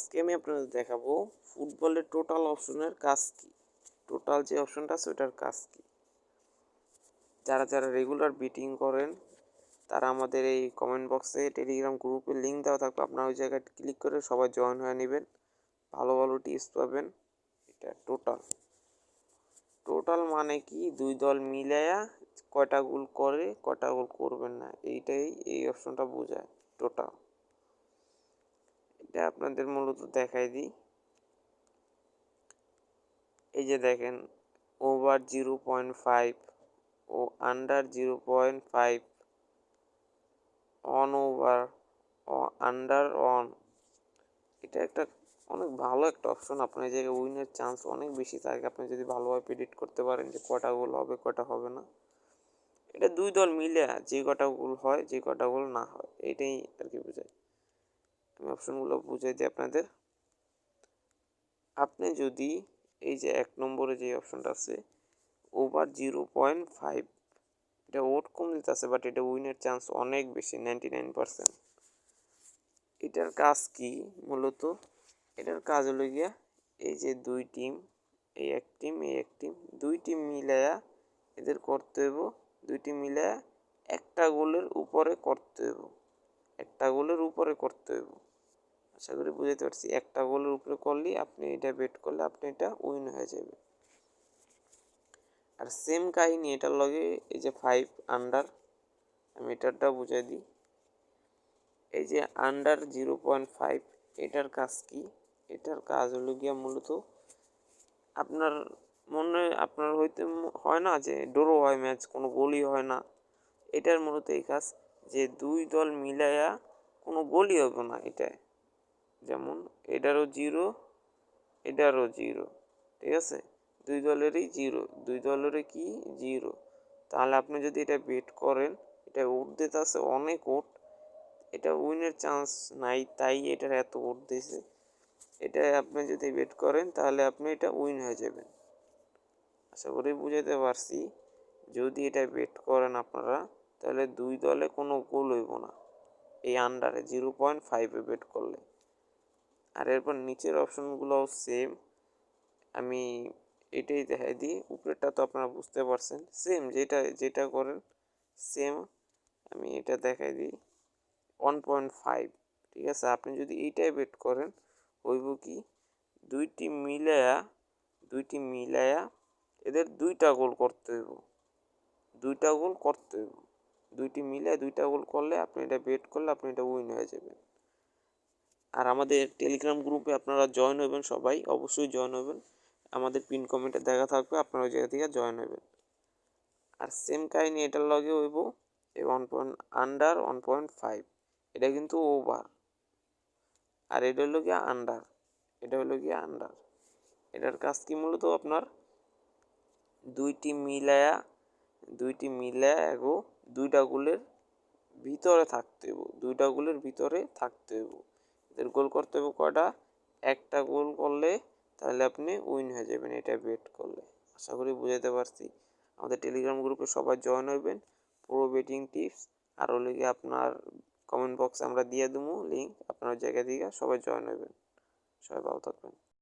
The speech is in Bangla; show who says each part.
Speaker 1: আজকে আমি আপনাদের দেখাবো ফুটবলের টোটাল অপশনের কাজ কি? টোটাল যে অপশনটা আছে ওটার কাজ কি? যারা যারা রেগুলার বিটিং করেন, তারা আমাদের এই কমেন্ট বক্সে টেলিগ্রাম গ্রুপের লিঙ্ক দেওয়া থাকবে। আপনারা ওই জায়গায় ক্লিক করে সবাই জয়েন হয়ে নেবেন। ভালো ভালো টিপস পাবেন। এটা টোটাল টোটাল মানে কি? দুই দল মিলায়া কয়টা গোল করে, কয়টা গোল করবেন না। এইটাই এই অপশনটা বোঝায়। টোটাল এটা আপনাদের মূলত দেখাই দিই। এই যে দেখেন over zero point five O under zero point five on over O under on এটা একটা অনেক ভালো একটা অপশন আপনার এই জায়গায় উইনের চান্স অনেক বেশি থাকে। আপনি যদি ভালোভাবে প্রেডিক্ট করতে পারেন যে কটা গোল হবে, কটা হবে না। এটা দুই দল মিলে যে কটা গোল হয়, যে কটা গোল না হয়, এটাই আর আমি অপশনগুলো বুঝাই দিই আপনাদের। আপনি যদি এই যে এক নম্বরে যে অপশনটা আছে ওভার জিরো পয়েন্ট ফাইভ এটা ওট কম দিতে আছে বাট এটা উইনের চান্স অনেক বেশি নাইনটি নাইন পার্সেন্ট এটার কাজ কি? মূলত এটার কাজ হলো গিয়া এই যে দুই টিম এই এক টিম এই এক টিম দুই টিম মিলায়া এদের করতে হইব, দুই টিম মিলায়া একটা গোলের উপরে করতে হইব, একটা গোলের উপরে করতে হইব। আশা করি বুঝাতে পারছি। একটা গোলের উপরে করলেই আপনি এটা বেট করলে আপনি এটা উইন হয়ে যাবে। আর সেম কাহিনী, এটার লগে এই যে ফাইভ আন্ডার আমি এটারটা বুঝাই দিই। এই যে আন্ডার জিরো পয়েন্ট ফাইভ এটার কাজ কি? এটার কাজ হলো গিয়া মূলত আপনার মনে, আপনার হইতে হয় না যে ডোরো হয় ম্যাচ কোনো গোলই হয় না। এটার মূলত এই কাজ যে দুই দল মিলাইয়া কোনো গোলই হবে না এটায়। যেমন এটারও জিরো এটারও জিরো, ঠিক আছে? দুই দলেরই জিরো, দুই দলেরই কি? জিরো। তাহলে আপনি যদি এটা বেট করেন, এটা উঠ দিতে আছে অনেক উঠ, এটা উইনের চান্স নাই, তাই এটার এত উঠ দিয়েছে এটা আপনি যদি বেট করেন, তাহলে আপনি এটা উইন হয়ে যাবেন। আশা করি বুঝাতে পারছি। যদি এটা বেট করেন আপনারা, তাহলে দুই দলে কোনো গোল হইব না। এই আন্ডারে জিরো পয়েন্ট ফাইভে বেট করলে। আর এরপর নিচের অপশনগুলোও সেম আমি এটাই দেখাই দিই, উপরেরটা তো আপনারা বুঝতে পারছেন। সেম যেটা যেটা করেন সেম আমি এটা দেখাই দিই ওয়ান পয়েন্ট ফাইভ ঠিক আছে, আপনি যদি এইটাই বেট করেন, হইব কি, দুইটি মিলায়া দুইটি মিলায়া, এদের দুইটা গোল করতে হইব। দুইটা গোল করতে হইব। দুইটি মিলে দুইটা গোল করলে আপনি এটা বেট করলে আপনি এটা উইন হয়ে যাবেন। আর আমাদের টেলিগ্রাম গ্রুপে আপনারা জয়েন হবেন সবাই, অবশ্যই জয়েন হবেন। আমাদের পিন কমেন্টে দেখা থাকবে, আপনারা ওই জায়গা থেকে জয়েন হবেন। আর সেম কাহিনি এটার লগে হইব, এই one point under one point five এটা কিন্তু ওভার আর এটা হলো গিয়ে আন্ডার এটা হলো গিয়ে আন্ডার এটার কাজ কি মূলত আপনার? দুইটি মিলায়া দুইটি মিলায়া এগো, দুইটা গোলের ভিতরে থাকতে হইব, দুইটা গোলের ভিতরে থাকতে হইব। গোল করতে হবে কয়টা? একটা গোল করলে তাহলে আপনি উইন হয়ে যাবেন এটা বেট করলে। আশা করি বুঝাতে পারছি। আমাদের টেলিগ্রাম গ্রুপে সবাই জয়েন হইবেন। পুরো বেটিং টিপস। আরও লিগে আপনার কমেন্ট বক্সে আমরা দিয়ে দেবো লিঙ্ক আপনার জায়গা দিয়ে সবাই জয়েন হবেন সবাই ভালো থাকবেন।